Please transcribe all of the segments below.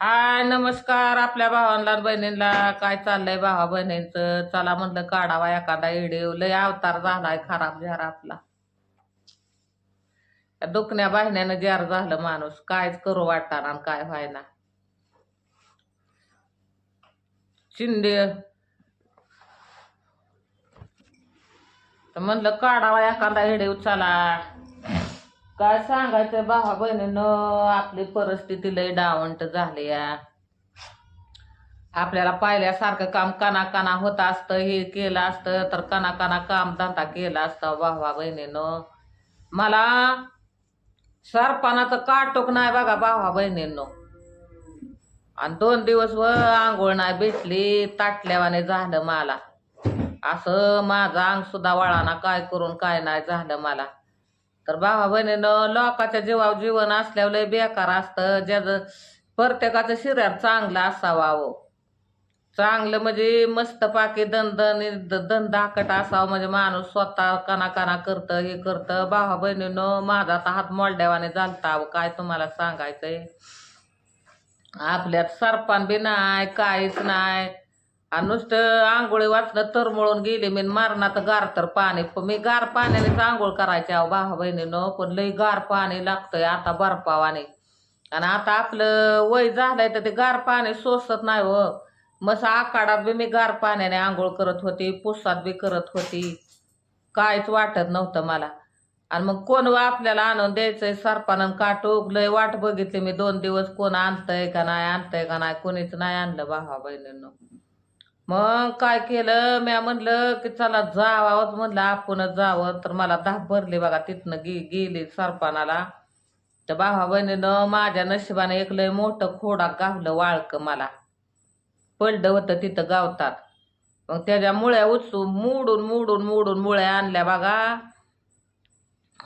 हाय नमस्कार आपल्या भावांना बहिणींना. काय चाललंय भावा बहिणींचं? चला म्हणलं काढावा एखादा इडिओ लय अवतार झालाय खराब झाला आपला. त्या दुखण्या बाहिण्यानं जार झालं माणूस. कायच करू वाटणार आणि काय व्हायना. शिंदे. तर म्हणलं काढावा एखादा हिडेव चला. काय सांगायचं भावा बहिणीनं? आपली परिस्थिती लय डावंट झाली या. आपल्याला पाहिल्यासारखं काम काना काना होत असतं हे केलं असतं तर काना काना काम धंदा केला असता भावा बहिणीनं. मला सरपणाचं काटोक नाही बघा भावा बहिणीनं. आणि दोन दिवस व आंघोळ नाही भेटली ताटल्यावाने झालं मला. असं माझं अंग सुद्धा वळाना काय करून काय नाही झालं मला. तर भावा बहिणीनं लोकाच्या जीवावर जीवन असल्यावर लय बेकार असतं. ज्याचं प्रत्येकाचं शरीर चांगलं असावं. चांगलं म्हणजे मस्त पाकी दणदण दणदाकट असावं. म्हणजे माणूस स्वतः काना काना करतं हे करतं. भावा बहिणीनं माझा आता हात मोलड्यावाने झालता अहो. काय तुम्हाला सांगायचंय? आपल्यात सरपान बी नाही काहीच नाही. आणि नुसतं आंघोळी वाचलं तरमळून गेली मी मारणात गार तर पाणी. मी गार पाण्यानेच आंघोळ करायची अहो भावा बहिणीनं. पण लई गार पाणी लागतंय आता बर्फावाने. आणि आता आपलं वय झालंय तर ते गार पाणी सोसत नाही हो. मस आकाडात बी मी गार पाण्याने आंघोळ करत होती पुसात बी करत होती. काहीच वाटत नव्हतं मला. आणि मग कोण व आपल्याला आणून द्यायचंय? सरपानं काटूक लय वाट बघितली मी दोन दिवस कोण आणतंय का नाही आणतंय का नाही कोणीच नाही आणलं भावा बहिणीनं. मग काय केलं? म्या म्हणलं की चला जावावंच म्हणलं आपणच जावं. तर मला धाप भरली बघा तिथनं गे गेली सरपानाला. तर भावा बहिणीनं माझ्या नशिबाने एक लय मोठं खोडा गावलं वाळकं मला. पडलं होतं तिथं गावतात. मग त्याच्या मुळ्या उचून मोडून मोडून मोडून मुळ्या आणल्या बघा.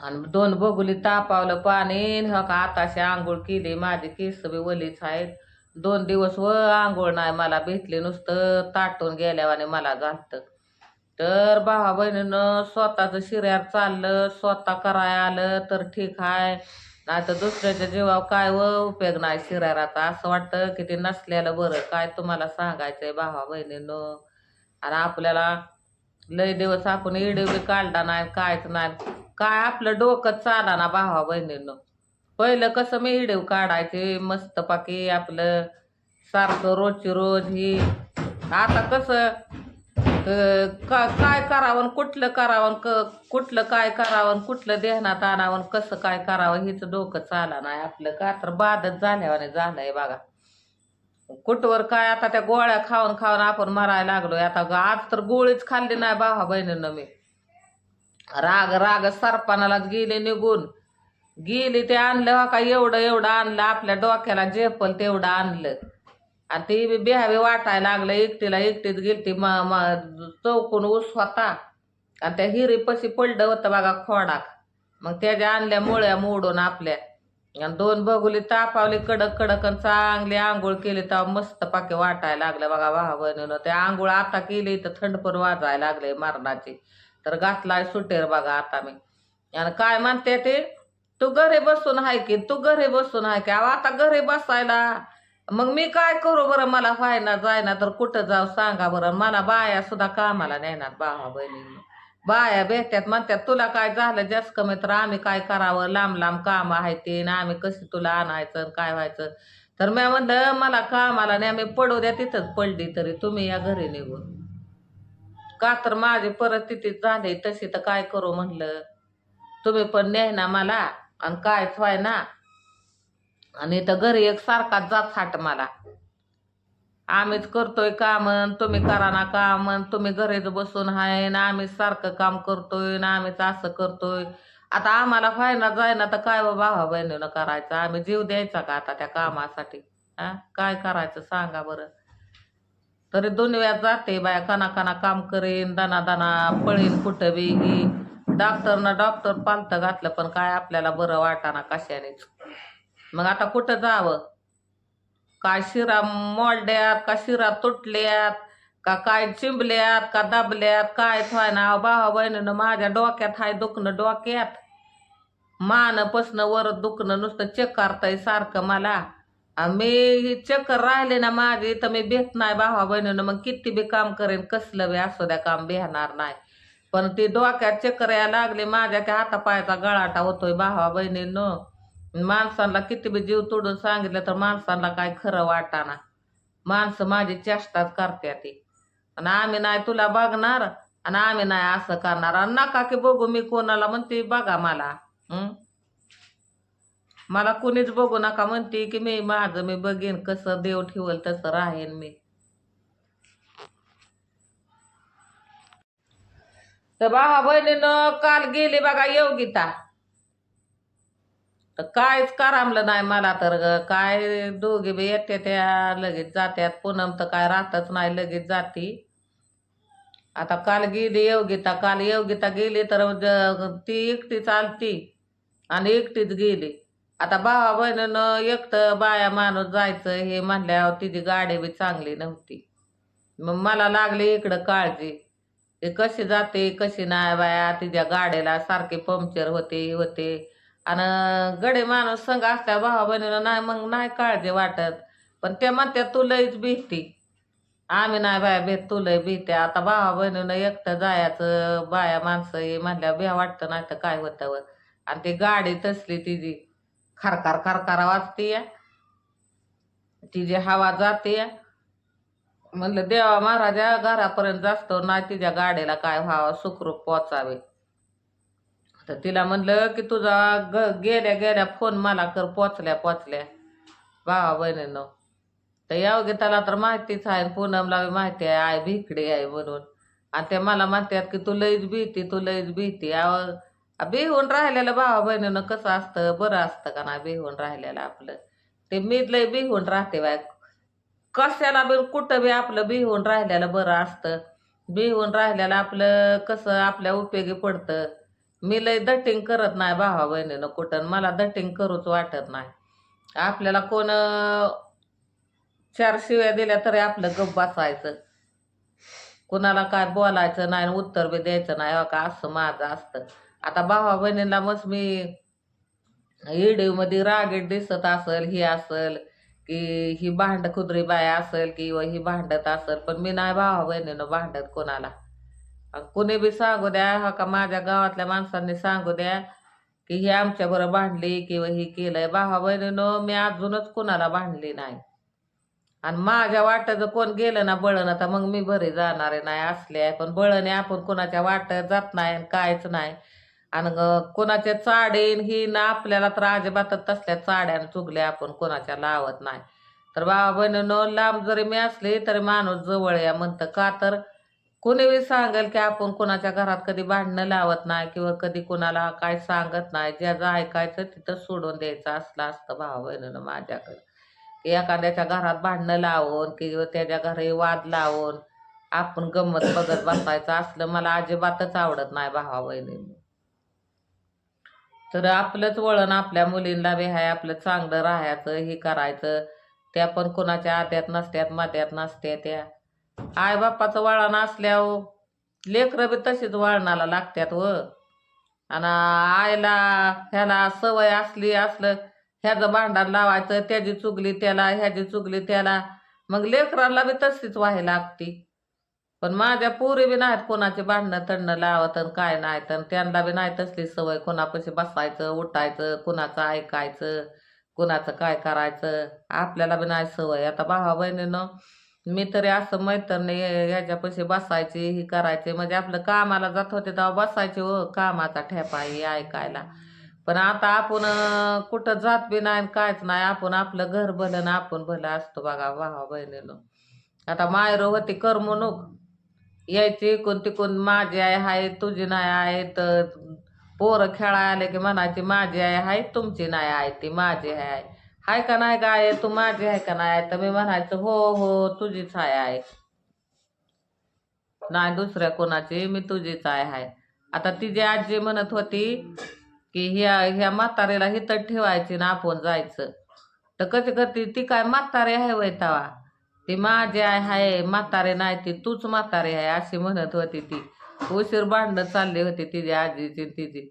आणि दोन बघुली तापावलं पाणी. न का आताशी आंघोळ केली. माझी केस बी वलीच आहेत. दोन दिवस व आंघोळ नाही मला भेटली नुसतं ताटून गेल्यावाने मला घालतं. तर भावा बहिणीनं स्वतःचं शिर्यार चाललं स्वतः कराय आलं तर ठीक आहे. नाही तर दुसऱ्याच्या जीवावर काय व उपयोग नाही शिराराचा असं वाटतं की ते नसलेलं बरं. काय तुम्हाला सांगायचंय भावा बहिणीनं? आणि आपल्याला लय दिवस आपण इडे बी काढला नाही कायच नाही. काय आपलं डोकं चाला ना भावा बहिणीनं? पहिलं कसं मी हिडीव काढायचे मस्त पाकी आपलं सारखं रोजची रोज ही. आता कसं का काय करावं कुठलं करावं क कुठलं काय करावं आणि कुठलं देहनात आणावं आणि कसं काय करावं हिचं डोकं चाला नाही आपलं. का तर बाधत झाल्यावाने झालंय बघा. कुठवर काय आता त्या गोळ्या खाऊन खाऊन आपण मरायला लागलोय. आता आज तर गोळीच खाल्ली नाही भावा बहिणीनं मी. राग राग सरपणालाच गेले निघून. गेली ते आणलं का एवढं एवढं आणलं आपल्या डोक्याला झेपल तेवढं आणलं. आणि ती बी बिहावे वाटायला लागलं एकटीला एकटीत गेलती म चौकून ऊस होता. आणि त्या हिरीपाशी पडलं होतं बघा खोडाक. मग त्याच्या आणल्या मुळ्या मोडून आपल्या. आणि दोन बघुली तापावली कडक कडक आणि चांगली आंघोळ केली तेव्हा मस्त पाके वाटायला लागलं बघा वाहा बहिणीनं ते आंघोळ आता केली तर थंड पण वाजायला लागले मरणाची. तर घातलाय सुटेर बघा आता मी. आणि काय म्हणते ते? तू घरी बसून आहे की तू घरी बसून आहे की. अहो आता घरी बसायला. मग मी काय करू बरं? मला व्हायना जायना तर कुठं जाऊ सांगा बरं? मला बाया सुद्धा कामाला नेणार बाबा बहिणी बाया भेटतात म्हणतात तुला काय झालं? जास्त कमी तर आम्ही काय करावं? लांब लांब काम आहे ते ना आम्ही कशी तुला आणायचं आणि काय व्हायचं? तर मी म्हणलं मला कामाला नाही आम्ही पडू द्या तिथंच पडली तरी. तुम्ही या घरी निघून. का तर माझी परिस्थिती झाली तशी तर काय करू? म्हणलं. तुम्ही पण नेहना मला. आणि कायच व्हाय ना? आणि तर घरी एक सारखाच जात हाट मला. आम्हीच करतोय काम अन तुम्ही करा ना काम तुम्ही घरीच बसून हाय ना आम्ही सारखं काम करतोय ना आम्हीच असं करतोय. आता आम्हाला व्हायना जायना तर काय भावा बहिणीनं करायचं? आम्ही जीव द्यायचा का आता त्या कामासाठी? हा? काय करायचं सांगा बरं. तरी दोन वेळा जाते बाया कना कना काम करीन दाना दाना पळीन कुठं बी. डॉक्टरनं डॉक्टर पालतं घातलं पण काय आपल्याला बरं वाटाना कशानेच. मग आता कुठं जावं? काय शिरा मोडल्यात का शिरा तुटल्यात का काय चिंबल्यात का दाबल्यात काय ना भावा बहिणीनं माझ्या डोक्यात हाय दुखणं डोक्यात. मान पसणं वर दुखणं नुसतं चेक करताय सारखं मला. मी ही चक्कर राहिले ना माझी तर मी भेट नाही भावा बहिणीनं मग किती बी काम करेन कसलं बी असू द्या काम बिहणार नाही. पण ती डोक्यात चक्कर यायला लागली. माझ्या त्या हातापायाचा गळाटा होतोय भावा बहिणीनं. माणसांना किती बी जीव तोडून सांगितलं तर माणसांना काय खरं वाटाना. माणसं माझी चेष्टाच करते ती. आणि आम्ही नाही तुला बघणार आणि आम्ही नाही असं करणार. आणि नका की बघू मी कोणाला म्हणते बघा मला. मला कुणीच बघू नका म्हणते की मी माझं मी बघेन कसं देव ठेवल तसं राहीन मी. तर भावा बहिणीनं काल गेली बघा योगिता तर कायच करामलं नाही मला तर ग. काय दोघे बी येते त्या लगेच जात्यात. पूनम तर काय राहतच नाही लगेच जाती. आता काल गेली योगिता काल योगिता गेली तर ती एकटीच आलती आणि एकटीच गेली. आता भावा बहिणीनं एकटं बाया माणूस जायचं हे म्हणल्यावर तिची गाडी बी चांगली नव्हती. मग मला लागली इकडं काळजी. ते कशी जाते कशी नाही बाया तिच्या गाडीला सारखे पंक्चर होते होते. आणि गडे माणूस संघ असल्या भावा बहिणीला नाही मग नाही काळजी वाटत. पण ते म्हणतात तू लईच भीती. आम्ही नाही बाया भेट तू लय भीती आता भावा बहिणीनं एकटं जायचं बाया माणसं हे म्हणल्या भ्या वाटतं नाही तर काय होतं व. आणि ती गाडी तसली तिची. खरकार खरकार वाजते तिची हवा जाते म्हणलं देवा महाराजा घरापर्यंत जास्त नाही तिच्या गाडीला काय व्हावं सुखरूप पोचावे. तर तिला म्हणलं की तुझा ग गेल्या गेल्या फोन मला कर पोचल्या पोचल्या. भावा बहिणीनं तर योगिताला तर माहितीच आहे पूनमला बी माहिती आहे आय भिकडे आहे म्हणून. आणि ते मला म्हणतात की तू लईच भीती तू लईच भीती. अहो बिहून राहिलेलं भावा बहिणीनं कसं असतं बरं असतं का ना बिहून राहिलेलं आपलं? ते मी लई बिहून राहते बाय कशाला बी कुठं बी आपलं बिहून राहिलेलं बरं असतं? बिहून राहिलेलं आपलं कसं आपल्या उपयोगी पडतं? मी लय दटिंग करत नाही भावा बहिणीनं कुठं मला दटिंग करूच वाटत नाही. आपल्याला कोण चार शिव्या दिल्या तरी आपलं गप बसायचं. कुणाला काय बोलायचं नाही उत्तर बी द्यायचं नाही हो का असं माझं असतं. आता भावा बहिणीला मग मी मध्ये रागीट दिसत असल ही असल की ही भांड खुदरी बाय असेल किंवा ही भांडत असेल पण मी नाही भावा बहिणीनं भांडत कोणाला. कुणी बी सांगू द्या हा का माझ्या गावातल्या माणसांनी सांगू द्या की ही आमच्या बरोबर भांडली किंवा ही केलंय. भावा बहिणीनं मी अजूनच कुणाला भांडली नाही. आणि माझ्या वाट्याचं कोण गेलं ना बळण आता मग मी भरी जाणारे नाही असले आहे. पण बळणे आपण कोणाच्या वाट्यात जात नाही आणि कायच नाही. आणि ग- कोणाच्या चाडेन ही ना आपल्याला तर अजिबातच तसल्या चाड्यानं चुगल्या आपण कोणाच्या लावत नाही. तर बाबा बहिणीनं लांब जरी मी असली तरी माणूस जवळ या म्हणतं का तर? कोणी बी सांगेल की आपण कोणाच्या घरात कधी भांडणं लावत नाही किंवा कधी कोणाला काय सांगत नाही. ज्याचं ऐकायचं तिथं सोडून द्यायचं असलं असतं भावा बहिणीनं माझ्याकडे. की एखाद्याच्या घरात भांडणं लावून किंवा त्याच्या घरी वाद लावून आपण गंमत बघत बसायचं असलं मला अजिबातच आवडत नाही भावा बहिणीनं. तर आपलंच वळण आपल्या मुलींना बी आहे आपलं चांगलं राहायचं हे करायचं. त्या पण कोणाच्या आत्यात नसत्यात मात्यात नसत्या त्या. आई बाप्पाचं वळण असल्यावर लेकरं बी तशीच वळणाला लागत्यात व. आणि आईला ह्याला सवय असली असलं ह्याचं भांडण लावायचं त्याची चुगली त्याला ह्याची चुगली त्याला. मग लेकरांना बी तशीच व्हायला लागती. पण माझ्या पोरी बी नाहीत कोणाचे भांडणं तडणं लावत आणि काय नाही तर त्यांना बी नाही तसली सवय. कोणापाशी बसायचं उठायचं कुणाचं ऐकायचं कुणाचं काय करायचं आपल्याला बी नाही सवय. आता भावा बहिणीनं मी तरी असं मैत्रिणी ह्याच्यापाशी बसायची ही करायची. म्हणजे आपलं कामाला जात होते तेव्हा बसायचे हो कामाचा ठेपा ही ऐकायला. पण आता आपण कुठं जात बी नाही आणि कायच नाही. आपण आपलं घर भलं ना आपण भलं असतो बघा भावा बहिणीनं. आता मायरो होती करमणूक. यायची इकून तिकून माझी आई आहे तुझी नाही आहे तर पोरं खेळायला आले की म्हणायची माझी आई आहे तुमची नाही आहे ती माझी आहे. हाय का नाही का आहे तू माझी आहे का नाही आहे? तर मी म्हणायचं हो हो तुझीच आहे आहे. नाही दुसऱ्या कोणाची? मी तुझीच आहे आहे. आता तिची आजी म्हणत होती की ह्या ह्या म्हातारीला हिथं ठेवायची ना आपण जायचं. तर कशी करते ती काय म्हातारी आहे वैतावा ती माझी आहे हाय म्हातारे नाही ती तूच म्हातारे आहे अशी म्हणत होती ती. उशीर भांडणं चालली होती तिची आजीची तिची.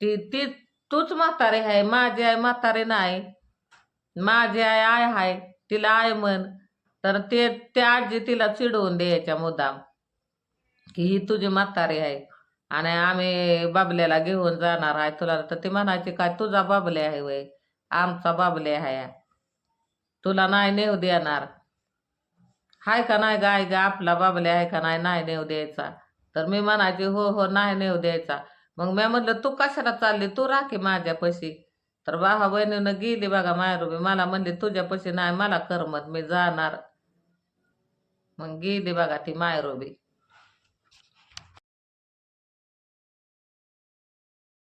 ती ती तूच म्हातारे आहे माझी आहे म्हातारे नाही. माझी आई आय हाय तिला आय म्हण. तर ते त्या आजी तिला चिडवून द्यायच्या मुद्दाम. की ही तुझी म्हातारी आहे आणि आम्ही बाबल्याला घेऊन जाणार आहे. तुला तर ती म्हणायची काय तुझा बाबले आहे वय? आमचा बाबले आहे तुला नाही नेऊ देणार. हाय का नाही गाय गा? आपला बाबले आहे का नाही? नाही नेऊ द्यायचा. तर मी म्हणायची हो हो नाही नेऊ द्यायचा. मग मी म्हटलं तू कशाला चालली? तू राखी माझ्यापाशी तर बाबा बहिणीनं गेली बघा मायरुबी. मला म्हणली तुझ्यापाशी नाही मला करमत मी जाणार. मग गेली बघा ती मायरूबी.